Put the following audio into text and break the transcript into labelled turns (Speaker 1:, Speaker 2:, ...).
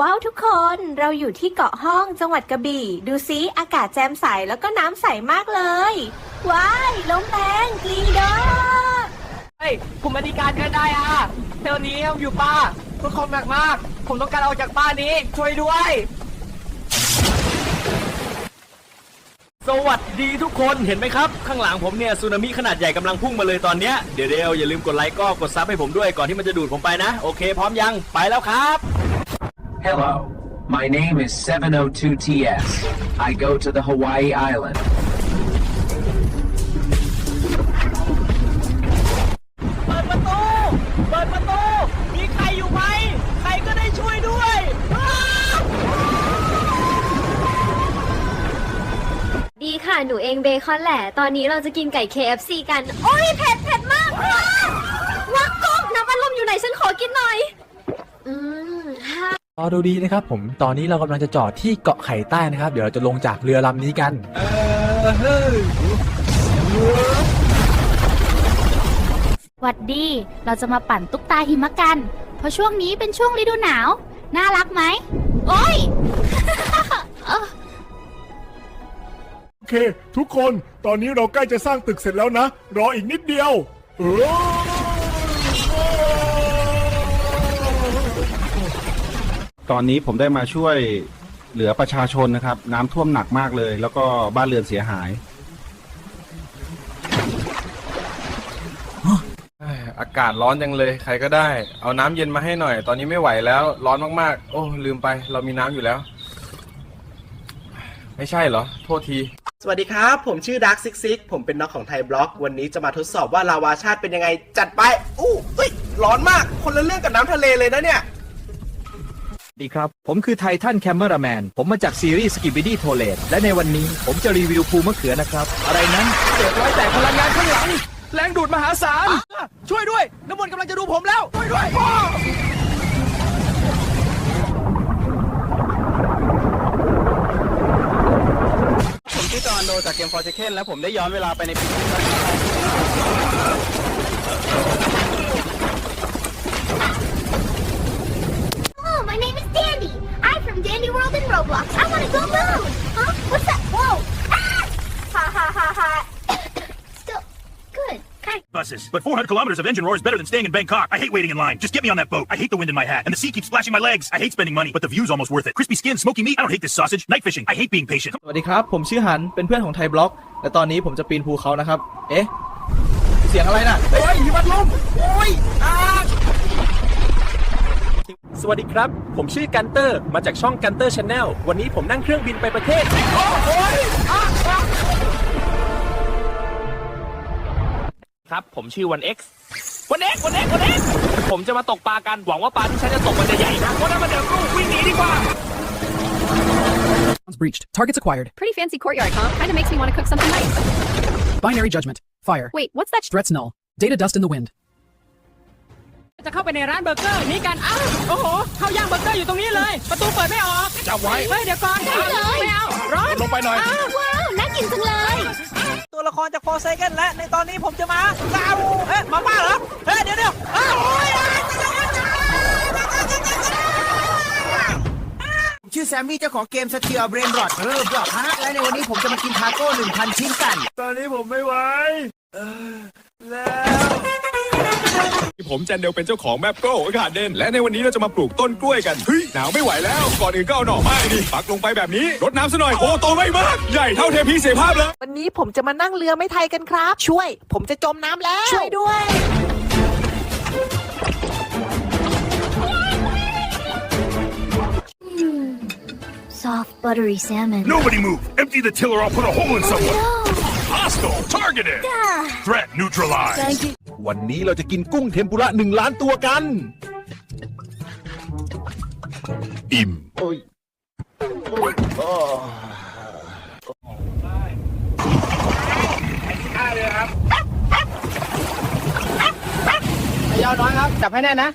Speaker 1: ว้าวทุกคนเราอยู่ที่เกาะห้องจังหวัดกระบี่ ดูซิอากาศแจ่มใสแล้วก็น้ำใสมากเลย ว้ายลมแรงกรีดอ
Speaker 2: เฮ้ยผมอธิการกันได้อะเทวนี้ผมอยู่ป่าทุกคนหนักมาก ผมต้องการออกจากบ้านี้ ช่วยด้วย
Speaker 3: สวัสดีทุกคนเห็นไหมครับ ข้างหลังผมเนี่ยสึนามิขนาดใหญ่กำลังพุ่งมาเลยตอนเนี้ยเดี๋ยวเดี๋ยวอย่าลืมกดไลค์ก็กดซับให้ผมด้วยก่อนที่มันจะดูดผมไปนะ โอเค พร้อมยังไปแล้วครับ
Speaker 4: Hello, my name is 702TS. I go to the Hawaii Island.
Speaker 2: เปิดประตูเปิดประตูมีใครอยู่ไหมใครก็ได้ช่วยด้วยอ้าว
Speaker 5: ดีค่ะ หนูเองเบคอนแหละ ตอนนี้เราจะกินไก่ KFC กัน โอ้ยเผ็ดเผ็ดมากว้าววักก๊อกน้ำอัดลมอยู่ไหนฉันขอกินหน่อย อืมฮ่า ร
Speaker 6: อดูดีนะครับผม ตอนนี้เรากำลังจะจอดที่เกาะไข่ใต้นะครับ เดี๋ยวเราจะลงจากเรือลำนี้กัน
Speaker 7: หวัดดี เราจะมาปั่นตุ๊กตาหิมะกัน เพราะช่วงนี้เป็นช่วงฤดูหนาว น่ารักไหม โอ้ย
Speaker 8: โอเค ทุกคน ตอนนี้เราใกล้จะสร้างตึกเสร็จแล้วนะ รออีกนิดเดียว เออ
Speaker 9: ตอนนี้ผมได้มาช่วยเหลือประชาชนนะครับ น้ำท่วมหนักมากเลย แล้วก็บ้านเรือนเสียหาย
Speaker 10: อากาศร้อนจังเลย ใครก็ได้ เอาน้ำเย็นมาให้หน่อย ตอนนี้ไม่ไหวแล้ว ร้อนมากๆ โอ้ ลืมไป เรามีน้ำอยู่แล้ว ไม่ใช่เหรอ โทษที
Speaker 11: สวัสดีครับ ผมชื่อดักซิกซิกผมเป็นน็อกของไทยบล็อก วันนี้จะมาทดสอบว่าลาวาชาติเป็นยังไง จัดไป อู้เอ้ย ร้อนมาก คนละเรื่องกับน้ำทะเลเลยนะเนี่ย
Speaker 6: ดีครับ ผมคือไททันแคมเมอร์แมน ผมมาจากซีรีส์สกิบิดี้โทเลตและในวันนี้ผมจะรีวิวภูมะเขือนะครับ อะไรนั้นเกิดรอยแตกพลังงานข้างหลัง แรงดูดมหาศาล ช่วยด้วย น้ำมนต์กำลังจะดูผมแล้ว ช่วยด้วยพ่อ
Speaker 3: ผมชื่อจอห์นโดจากเกมฟอร์เชเคนและผมได้ย้อนเวลาไปในปี
Speaker 7: ha ha ha. Still good. Okay.
Speaker 8: Buses, but 400 kilometers of engine roar is better than staying in Bangkok. I hate waiting in line. Just get me on that boat. I hate the wind in my hat, and the sea keeps splashing my legs. I hate spending money, but the view's almost worth it. Crispy skin, smoky meat. I don't hate this sausage. Night fishing. I hate being patient.
Speaker 2: สวัสดีครับ ผมชื่อหัน เป็นเพื่อนของไทยบล็อก และตอนนี้ผมจะปีนภูเขานะครับ เอ๊ะ เสียงอะไรน่ะเฮ้ยหิมะลมโอ้ยอา
Speaker 3: สวัสดีครับ ผมชื่อกันเตอร์ มาจากช่องกันเตอร์ชาแนลวันนี้ผมนั่งเครื่องบินไปประเทศ ครับ ผมชื่อวัน X วัน X วัน X วัน X ผมจะมาตกปลากัน หวังว่าปลาที่ฉันจะตกมันจะใหญ่นะเพราะถ้ามันเดือดรุ่งวิ่งหนีดีกว่า
Speaker 6: breached targets acquired
Speaker 5: Pretty fancy courtyard, huh? Kind of makes me want to cook something nice.
Speaker 6: binary judgment fire
Speaker 5: Wait, what's that?
Speaker 6: threats null data dust in the wind
Speaker 2: จะเข้าไปในร้านเบอร์เกอร์นี้กัน อ้าว โอ้โหข้าวย่างเบอร์เกอร์อยู่ตรงนี้เลย ประตูเปิดไม่ออก
Speaker 8: จับไว้
Speaker 2: เฮ้ย เดี๋ยวก่อน
Speaker 7: ได้เลย
Speaker 2: ไม่เอา ร้อน
Speaker 8: ลงไปหน่อย
Speaker 7: ว้าว น่ากินจังเลย
Speaker 2: ตัวละครจากโฟร์ไซเคนและในตอนนี้ผมจะมาซาบูเอ๊ะมาบ้าเหรอเฮ้ยเดี๋ยวเดี๋ยวอ้าวโอ้ยอะ
Speaker 11: ชื่อแซมมี่เจ้าของเกมสเตียเบรนบรอดเออบรอดฮะและในวันนี้ผมจะมากินทาโก้1,000 ชิ้นกัน
Speaker 8: ตอนนี้ผมไม่ไหวเออแล้ว
Speaker 10: ผมจันเดลเป็นเจ้าของแมปโก้อากาศเด่นและในวันนี้เราจะมาปลูกต้นกล้วยกันเฮ้ยหนาวไม่ไหวแล้ว ก่อนอื่นก็เอาหน่อไม้ดิปักลงไปแบบนี้รดน้ำซะหน่อยโอ้โตไม่มาก ใหญ่เท่าเทพีเสภาพเลย
Speaker 11: วันนี้ผมจะมานั่งเรือไม่ไทยกันครับ ช่วย ผมจะจมน้ำแล้ว ช่วยด้วย
Speaker 7: Soft, buttery salmon.
Speaker 8: Nobody move. Empty the tiller. I'll put a hole in someone.
Speaker 7: No.
Speaker 8: Hostile. Targeted.
Speaker 7: Ah.
Speaker 8: Threat neutralized.
Speaker 7: Thank you.
Speaker 6: วันนี้เราจะกินกุ้งเทมปุระหนึ่งล้านตัวกัน
Speaker 8: อิ่ม
Speaker 2: ยาวน้อยครับ จับให้แน่นนะ